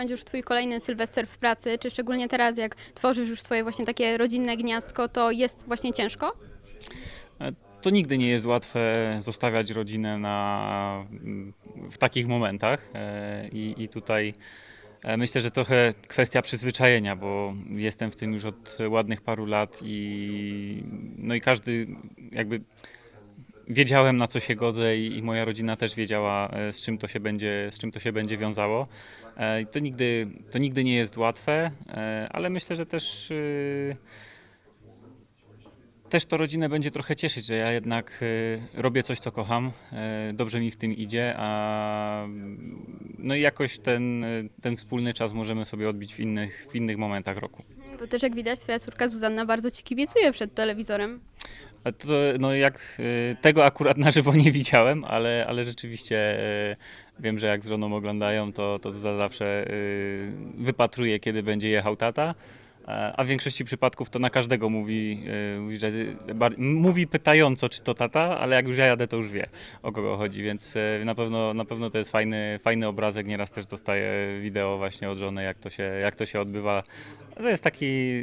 będzie już twój kolejny Sylwester w pracy, czy szczególnie teraz, jak tworzysz już swoje właśnie takie rodzinne gniazdko, to jest właśnie ciężko? To nigdy nie jest łatwe zostawiać rodzinę na, w takich momentach e, i, i tutaj e, myślę, że trochę kwestia przyzwyczajenia, bo jestem w tym już od ładnych paru lat i no i każdy jakby wiedziałem na co się godzę i, i moja rodzina też wiedziała e, z czym to się będzie, z czym to się będzie wiązało. E, To nigdy, to nigdy nie jest łatwe, e, ale myślę, że też też to rodzinę będzie trochę cieszyć, że ja jednak robię coś, co kocham, dobrze mi w tym idzie, a no i jakoś ten, ten wspólny czas możemy sobie odbić w innych, w innych momentach roku. Bo też jak widać, twoja córka Zuzanna bardzo ci kibicuje przed telewizorem. To, no jak y, tego akurat na żywo nie widziałem, ale, ale rzeczywiście y, wiem, że jak z żoną oglądają, to, to za zawsze y, wypatruje, kiedy będzie jechał tata. A w większości przypadków to na każdego mówi, mówi, że mówi pytająco, czy to tata, ale jak już ja jadę, to już wie, o kogo chodzi, więc na pewno, na pewno to jest fajny, fajny obrazek. Nieraz też dostaję wideo właśnie od żony, jak to się, jak to się odbywa. To jest taki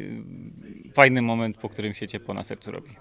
fajny moment, po którym się ciepło na sercu robi.